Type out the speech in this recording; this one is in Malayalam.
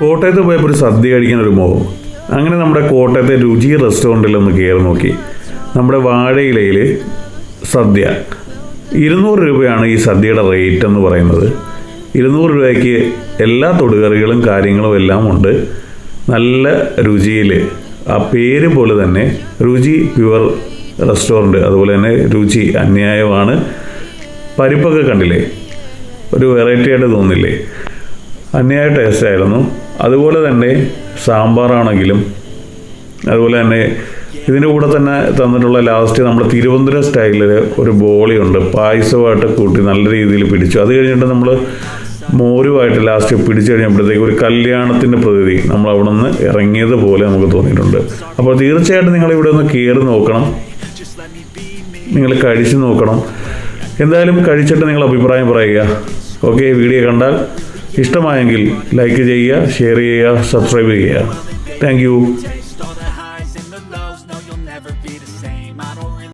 കോട്ടയത്ത് പോയപ്പോൾ ഒരു സദ്യ കഴിക്കാൻ ഒരു മോഹം അങ്ങനെ നമ്മുടെ കോട്ടയത്തെ രുചി റെസ്റ്റോറന്റിൽ ഒന്ന് കയറി നോക്കി. നമ്മുടെ വാഴയിലയിൽ സദ്യ. ഇരുന്നൂറ് രൂപയാണ് ഈ സദ്യയുടെ റേറ്റ് എന്ന് പറയുന്നത്. ഇരുന്നൂറ് രൂപയ്ക്ക് എല്ലാ തൊടുകറികളും കാര്യങ്ങളും എല്ലാം ഉണ്ട്. നല്ല രുചിയിൽ ആ പേര് പോലെ തന്നെ രുചി പ്യുവർ റെസ്റ്റോറന്റ്. അതുപോലെ തന്നെ രുചി അന്യായമാണ്. പരിപ്പൊക്കെ കണ്ടില്ലേ? ഒരു വെറൈറ്റി ആയിട്ട് തോന്നില്ലേ? അന്യായ ടേസ്റ്റ് ആയിരുന്നു. അതുപോലെ തന്നെ സാമ്പാറാണെങ്കിലും അതുപോലെ തന്നെ ഇതിന്റെ കൂടെ തന്നെ തന്നിട്ടുള്ള ലാസ്റ്റ് നമ്മൾ തിരുവനന്തപുരം സ്റ്റൈലിൽ ഒരു ബോളിയുണ്ട് പായസമായിട്ട് കൂട്ടി നല്ല രീതിയിൽ പിടിച്ചു. അത് കഴിഞ്ഞിട്ട് നമ്മൾ മോരുമായിട്ട് ലാസ്റ്റ് പിടിച്ചു കഴിഞ്ഞപ്പോഴത്തേക്ക് ഒരു കല്യാണത്തിന്റെ പ്രതീതി നമ്മൾ അവിടെ നിന്ന് ഇറങ്ങിയത് പോലെ നമുക്ക് തോന്നിയിട്ടുണ്ട്. അപ്പോൾ തീർച്ചയായിട്ടും നിങ്ങൾ ഇവിടെ ഒന്ന് കയറി നോക്കണം. നിങ്ങൾ കഴിച്ചു നോക്കണം. എന്തായാലും കഴിച്ചിട്ട് നിങ്ങൾ അഭിപ്രായം പറയുക. ഓക്കെ വീഡിയോ കണ്ടാൽ ഇഷ്ടമായെങ്കിൽ ലൈക്ക് ചെയ്യുക ഷെയർ ചെയ്യുക സബ്സ്ക്രൈബ് ചെയ്യുക. Thank you